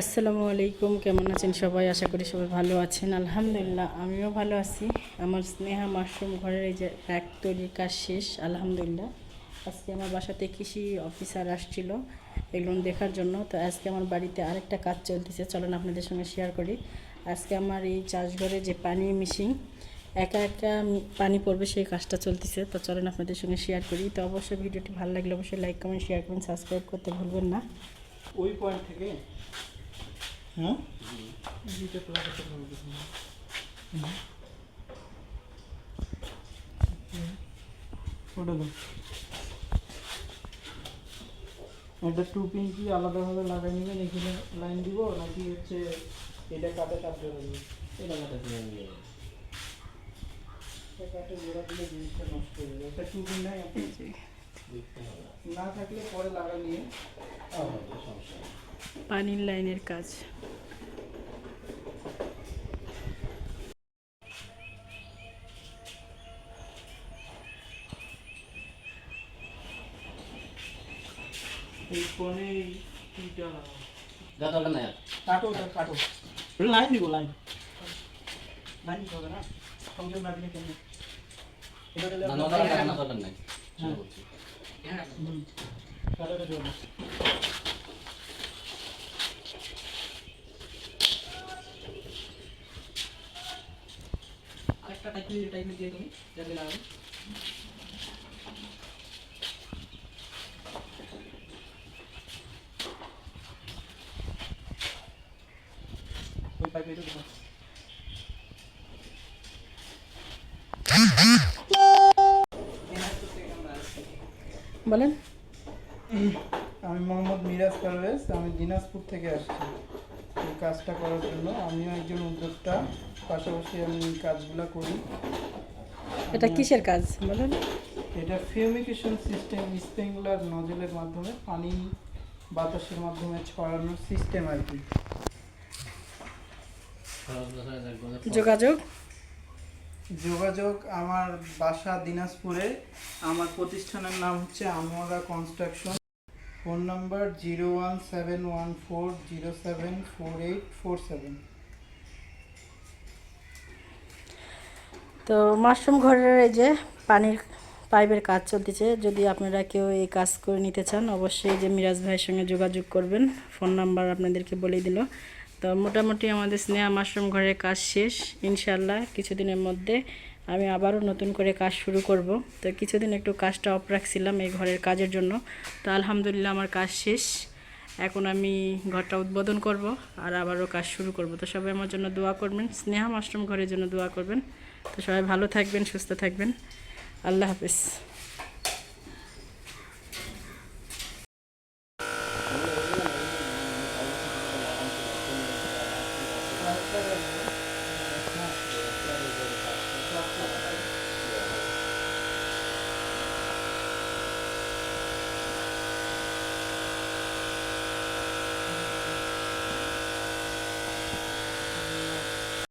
আসসালামু আলাইকুম, কেমন আছেন সবাই? আশা করি সবাই ভালো আছেন। আলহামদুলিল্লাহ, আমিও ভালো আছি। আমার স্নেহা মাশরুম ঘরের এই যে প্যাক তৈরির কাজ শেষ, আলহামদুলিল্লাহ। আজকে আমার বাসাতে কৃষি অফিসার আসছিল এগুলো দেখার জন্য। তো আজকে আমার বাড়িতে আরেকটা কাজ চলতেছে, চলুন আপনাদের সঙ্গে শেয়ার করি। আজকে আমার এই চাষঘরে যে পানি মিশিং একা একা পানি পড়বে সেই কাজটা চলতেছে। তো চলুন আপনাদের সঙ্গে শেয়ার করি। তো অবশ্যই ভিডিওটি ভালো লাগলে অবশ্যই লাইক কমেন্ট শেয়ার করুন সাবস্ক্রাইব করতে ভুলবেন না। ওই পয়েন্ট থেকে হ্যাঁ দুইটা একটা ওটা দাও এটা টু পিন কি আলাদাভাবে লাগাই নেবেন এখানে লাইন দিব নাকি হচ্ছে এটা কাটে চাপ জোড়া দিব এটা দিয়ে কাটে জোড়া দিলে জিনিসটা নষ্ট হয়ে যাবে। এটা টু পিন নাই আপনি দেখতে না থাকলে পরে লাগা নিয়ে। পানির লাইনের কাজ। এই ফোনে এইটা যা দরকার নাই আর। কাটো ওটা কাটো লাইন দিব লাইন লাইন দিতে হবে না সংযোগ না দিলে কেমন এটা দিলে না, না, আপনার- দরকার নাই, না, দরকার নাই। শুরু করছি। হুম। কাটোটা দিও না। আরেকটা টাইপ টাইপের দিয়ে তুমি যাতে লাগাবে পাইপে এটা বলেন। আমি মোহাম্মদ মিরাজ পারভেজ আমি দিনাজপুর থেকে আসছি। এই কাজটা করার জন্য আমিও একজন উদ্যোক্তা পাশাপাশি আমি এই কাজগুলো করি। এটা কিসের কাজ? বলেন। এটা ফিউমিকেশন সিস্টেম স্প্রিংলার নজলের মাধ্যমে পানি বাতাসের মাধ্যমে ছড়ানোর সিস্টেম আর কি। যোগাযোগ? যোগাযোগ আমার বাসা দিনাজপুরে। আমার প্রতিষ্ঠানের নাম হচ্ছে Amra construction. Phone number zero one seven one four zero seven four eight four seven. তো মাশরুম ঘরের এই যে পানির পাইপের কাজ চলতেছে যদি আপনারা কেউ এই কাজ করে নিতে চান অবশ্যই যে মিরাজ ভাইয়ের সঙ্গে যোগাযোগ করবেন। ফোন নাম্বার আপনাদেরকে বলে দিল। তো মোটামুটি আমাদের স্নেহা মাশরুম ঘরের কাজ শেষ ইনশাল্লাহ কিছুদিনের মধ্যে আমি আবারও নতুন করে কাজ শুরু করব। তো কিছুদিন একটু কাজটা অফ রাখছিলাম এই ঘরের কাজের জন্য। তো আলহামদুলিল্লাহ আমার কাজ শেষ। এখন আমি ঘরটা উদ্বোধন করব আর আবারও কাজ শুরু করব। তো সবাই আমার জন্য দোয়া করবেন, স্নেহা মাশরুম ঘরের জন্য দোয়া করবেন। তো সবাই ভালো থাকবেন, সুস্থ থাকবেন। আল্লাহ হাফিজ।